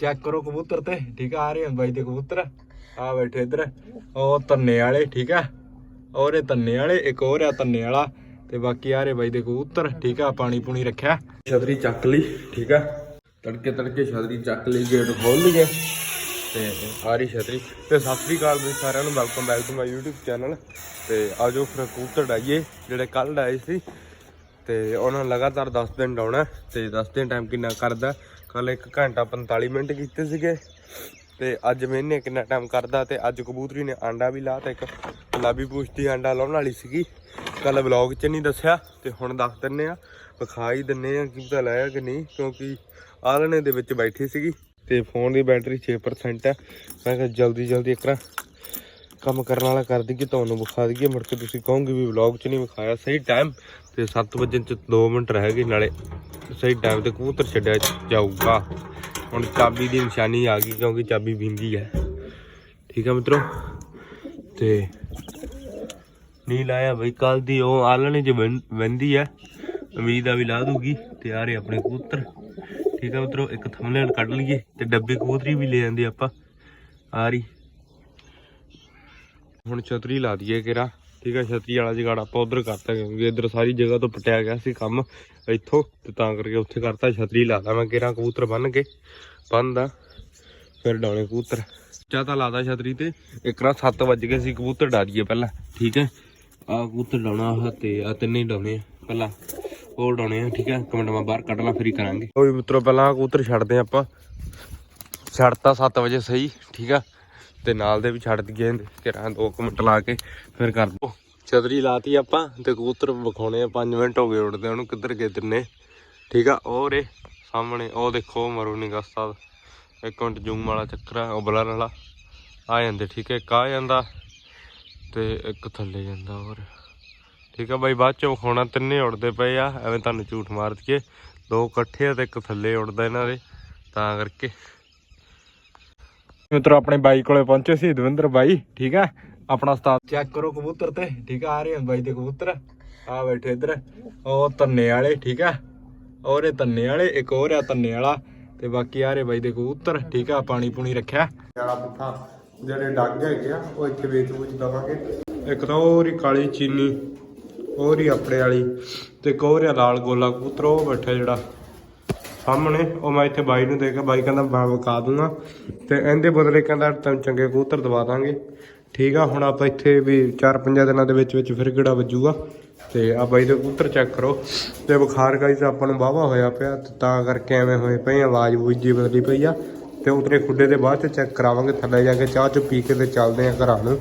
Check ਕਰੋ ਕਬੂਤਰ ਤੇ, ਠੀਕ ਆ ਆ ਰਹੇ ਆ ਬਾਈ ਦੇ ਕਬੂਤਰ। ਆ ਬੈਠੇ ਇੱਧਰ, ਉਹ ਤੰਨੇ ਵਾਲੇ, ਠੀਕ ਆ। ਔਰ ਇਹ ਤੰਨੇ ਵਾਲੇ, ਇੱਕ ਹੋਰ ਆ ਤੰਨੇ ਵਾਲਾ, ਤੇ ਬਾਕੀ ਆ ਰਹੇ ਬਾਈ ਦੇ ਕਬੂਤਰ, ਠੀਕ ਆ, ਪਾਣੀ ਪੂਣੀ ਰੱਖਿਆ। ਛਤਰੀ ਚੱਕ ਲਈ, ਠੀਕ ਆ। ਤੜਕੇ ਤੜਕੇ ਛਤਰੀ ਚੱਕ ਲਈ, ਗੇਟ ਖੋਲ ਲਈਏ। ਤੇ ਆ ਰਹੀ ਛਤਰੀ। ਤੇ ਸਤਿ ਸ੍ਰੀ ਅਕਾਲ ਬਈ ਸਾਰਿਆਂ ਨੂੰ welcome back to my YouTube channel ਤੇ ਆਜੋ ਫਿਰ ਕਬੂਤਰ ਡਾਈਏ, ਜਿਹੜੇ ਕੱਲ ਡਾਏ ਸੀ। ਤੇ ਉਹਨਾਂ ਨੇ ਲਗਾਤਾਰ 10 ਦਿਨ ਡਾਉਣਾ ਤੇ 10 ਦਿਨ ਟਾਈਮ ਕਿੰਨਾ ਕਰਦਾ ਕੱਲ 1 ਘੰਟਾ 45 ਮਿੰਟ ਕੀਤੇ ਸੀਗੇ ਤੇ ਅੱਜ ਮੈਨੇ ਕਿੰਨਾ ਟਾਈਮ ਕਰਦਾ ਤੇ ਅੱਜ ਕਬੂਤਰੀ ਨੇ ਆਂਡਾ ਵੀ ਲਾ ਤੇ ਇੱਕ ਗੁਲਾਬੀ ਪੂਛ ਦੀ ਆਂਡਾ ਲਾਉਣ ਵਾਲੀ ਸੀਗੀ। ਕੱਲ ਵਲੌਗ 'ਚ ਨਹੀਂ ਦੱਸਿਆ ਤੇ ਹੁਣ ਦੱਸ ਦਿੰਨੇ ਆ ਵਿਖਾ ਹੀ ਦਿੰਨੇ ਆ ਕਿ ਪਤਾ ਲਾਇਆ ਕਿ ਨਹੀਂ, ਕਿਉਂਕਿ ਆਲਣੇ ਦੇ ਵਿੱਚ ਬੈਠੀ ਸੀਗੀ ਤੇ ਫੋਨ ਦੀ ਬੈਟਰੀ 6% ਹੈ ਮੈਂ ਕਿਹਾ ਜਲਦੀ ਜਲਦੀ ਇੱਕਰਾ ਕੰਮ ਕਰਨ ਵਾਲਾ ਕਰ ਦਈਏ, ਤੁਹਾਨੂੰ ਵਿਖਾ ਦਈਏ। ਮੁੜ ਕੇ ਤੁਸੀਂ ਕਹੋਗੇ ਵੀ ਵਲੌਗ 'ਚ ਨਹੀਂ ਵਿਖਾਇਆ, ਸਹੀ ਟਾਈਮ ਤੇ 7 ਵਜੇ ਚ 2 ਮਿੰਟ ਰਹਿ ਗਏ, ਨਾਲੇ ਸਹੀ ਟਾਈਮ ਤੇ ਕਬੂਤਰ ਛੱਡਿਆ ਜਾਊਗਾ। ਹੁਣ ਚਾਬੀ ਦੀ ਨਿਸ਼ਾਨੀ ਆ ਗਈ, ਕਿਉਂਕਿ ਚਾਬੀ ਵਿੰਗੀ ਹੈ। ਠੀਕ ਹੈ ਮਿੱਤਰੋ? ਤੇ ਨੀ ਲਾਇਆ ਬਈ ਕੱਲ ਦੀ ਉਹ ਆਲਣੇ ਚ ਵੰਦੀ ਹੈ। ਉਮੀਦ ਆ ਵੀ ਲਾ ਦੂਗੀ। ਤੇ ਆ ਰਹੇ ਆਪਣੇ ਕਬੂਤਰ। ਠੀਕ ਹੈ ਮਿੱਤਰੋ, ਇੱਕ ਥੰਬਨੇਲ ਕੱਢ ਲਈਏ ਤੇ ਡੱਬੇ ਕਬੂਤਰੀ ਵੀ ਲੈ ਜਾਂਦੇ ਆਪਾਂ। ਆ ਰਹੀ। ਹੁਣ ਛਤਰੀ ਲਾ ਦਈਏ ਕਿਰਾ ਠੀਕ ਹੈ ਛਤਰੀ ਵਾਲਾ ਜਗਾੜ ਆਪਾਂ ਉਧਰ ਕਰਤਾ ਕਿਉਂਕਿ ਇੱਧਰ ਸਾਰੀ ਜਗ੍ਹਾ ਤੋਂ ਪਟਿਆ ਗਿਆ ਸੀ ਕੰਮ ਇੱਥੋਂ ਤੇ ਤਾਂ ਕਰਕੇ ਉੱਥੇ ਕਰਤਾ, ਛਤਰੀ ਲਾ ਲਾ ਮੈਂ ਕਿਰਾ ਕਬੂਤਰ ਬੰਨ ਕੇ। ਬੰਨਦਾ, ਫਿਰ ਡਾਉਣੇ ਕਬੂਤਰ। ਚਾ ਤਾਂ ਲਾਦਾ ਛਤਰੀ ਤੇ, ਇੱਕ ਰਾ 7 ਵਜ ਗਏ ਸੀ, ਕਬੂਤਰ ਡਾ ਦਈਏ ਪਹਿਲਾਂ, ਠੀਕ ਹੈ ਆ ਕਬੂਤਰ ਡਾਉਣਾ ਆ ਤੇ ਆ ਤਿੰਨੇ ਹੀ ਡਾਉਣੇ ਆ, ਪਹਿਲਾਂ ਉਹ ਡਾਉਣੇ ਆ, ਠੀਕ ਹੈ ਕਮੈਂਟ ਮੈਂ ਬਾਹਰ ਕੱਢਣਾ ਫਿਰ ਹੀ ਕਰਾਂਗੇ। ਓਏ ਮਿੱਤਰੋ, ਪਹਿਲਾਂ ਆਹ ਕਬੂਤਰ ਛੱਡਦੇ ਆਪਾਂ। ਛੱਡਤਾ 7 ਵਜੇ ਸਹੀ, ਠੀਕ ਆ। ਤੇ ਨਾਲ ਦੇ ਵੀ ਛੱਡ ਦਈਏ ਕਿਰਾਂ 2 ਮਿੰਟ ਲਾ ਕੇ, ਫਿਰ ਕਰ ਦੋ। ਛਤਰੀ ਲਾਤੀ ਆਪਾਂ ਤੇ ਕਬੂਤਰ ਵਿਖਾਉਣੇ ਆ 5 ਮਿੰਟ ਹੋ ਗਏ ਉੜਦੇ ਉਹਨੂੰ ਕਿੱਧਰ ਗਏ ਤਿੰਨੇ। ਠੀਕ ਆ, ਉਹ ਰੇ ਸਾਹਮਣੇ, ਉਹ ਦੇਖੋ ਮਰੂ ਨਿਗਾਹ ਸਾਹਿਬ। ਇੱਕ ਮਿੰਟ ਜੂਮ ਵਾਲਾ ਚੱਕਰ ਆ, ਉਹ ਬਲਰ ਵਾਲਾ। ਆ ਜਾਂਦੇ, ਠੀਕ ਹੈ ਇੱਕ ਆ ਜਾਂਦਾ ਤੇ ਇੱਕ ਥੱਲੇ ਜਾਂਦਾ ਹੋਰ। ਠੀਕ ਆ ਬਾਈ, ਬਾਅਦ ਚ ਵਿਖਾਉਣਾ, ਤਿੰਨੇ ਉੜਦੇ ਪਏ ਆ, ਐਵੇਂ ਤੁਹਾਨੂੰ ਝੂਠ ਮਾਰ ਦਈਏ। ਦੋ ਇਕੱਠੇ ਆ ਤੇ ਇੱਕ ਥੱਲੇ ਉੜਦਾ ਇਹਨਾਂ ਦੇ, ਤਾਂ ਕਰਕੇ। ਮਿੱਤਰੋ ਆਪਣੇ ਬਾਈ ਕੋਲੇ ਪਹੁੰਚੇ ਸੀ ਦਵਿੰਦਰ ਬਾਈ ਠੀਕ ਹੈ ਆਪਣਾ ਉਸਤਾਦ ਚੈੱਕ ਕਰੋ ਕਬੂਤਰ ਤੇ ਠੀਕ ਆ? ਆ ਰਹੇ ਆ ਬਾਈ ਦੇ ਕਬੂਤਰ। ਆ ਬੈਠੇ ਇੱਧਰ। ਉਹ ਤੰਨੇ ਵਾਲੇ ਠੀਕ ਆ? ਔਰ ਇਹ ਤੰਨੇ ਵਾਲੇ ਇੱਕ ਹੋਰ ਆ ਤੰਨੇ ਵਾਲਾ ਤੇ ਬਾਕੀ ਆ ਰਹੇ ਬਾਈ ਦੇ ਕਬੂਤਰ ਠੀਕ ਆ? ਪਾਣੀ ਪੂਣੀ ਰੱਖਿਆ। ਵਾਲਾ ਪੁੱਠਾ ਜਿਹੜੇ ਡੱਗ ਹੈਗੇ ਆ ਉਹ ਇੱਥੇ ਵੇਚ ਵੂਚ ਦਵਾਂਗੇ। ਇੱਕ ਤਾਂ ਉਹ ਰੀ ਕਾਲੀ ਚੀਨੀ ਉਹ ਰੀ ਆਪਣੇ ਵਾਲੀ ਤੇ ਇੱਕ ਹੋਰ ਆ ਲਾਲ ਗੋਲਾ ਕਬੂਤਰ ਉਹ ਬੈਠਾ ਜਿਹੜਾ। ਸਾਹਮਣੇ, ਉਹ ਮੈਂ ਇੱਥੇ ਬਾਈ ਨੂੰ ਦੇ ਕੇ ਬਾਈ ਕਹਿੰਦਾ ਮੈਂ ਵਿਕਾ ਦੂੰਗਾ ਤੇ ਇਹਦੇ ਬਦਲੇ ਕਹਿੰਦਾ ਤੈਨੂੰ ਚੰਗੇ ਕਬੂਤਰ ਦਵਾ ਦਾਂਗੇ। ਠੀਕ ਆ, ਹੁਣ ਆਪਾਂ ਇੱਥੇ ਵੀ 4-5 ਦਿਨਾਂ ਦੇ ਵਿੱਚ ਵਿੱਚ ਫਿਰ ਕਿਹੜਾ ਵੱਜੂਗਾ। ਤੇ ਆ ਬਾਈ ਦੇ ਕਬੂਤਰ ਚੈੱਕ ਕਰੋ। ਤੇ ਬੁਖਾਰ ਗਾਈ ਆਪਾਂ ਨੂੰ ਵਾਹਵਾ ਹੋਇਆ ਪਿਆ, ਤੇ ਤਾਂ ਕਰਕੇ ਐਵੇਂ ਹੋਏ ਪਈ ਆਵਾਜ਼ ਬੂਜੀ ਬਦਲੀ ਪਈ ਆ। ਤੇ ਉਤਰੇ ਖੁੱਡੇ ਦੇ ਬਾਅਦ ਚ ਚੈੱਕ ਕਰਾਵਾਂਗੇ, ਥੱਲੇ ਜਾ ਕੇ ਚਾਹ ਚ ਪੀ ਕੇ ਤੇ ਚੱਲਦੇ ਆ ਘਰਾਂ ਨੂੰ।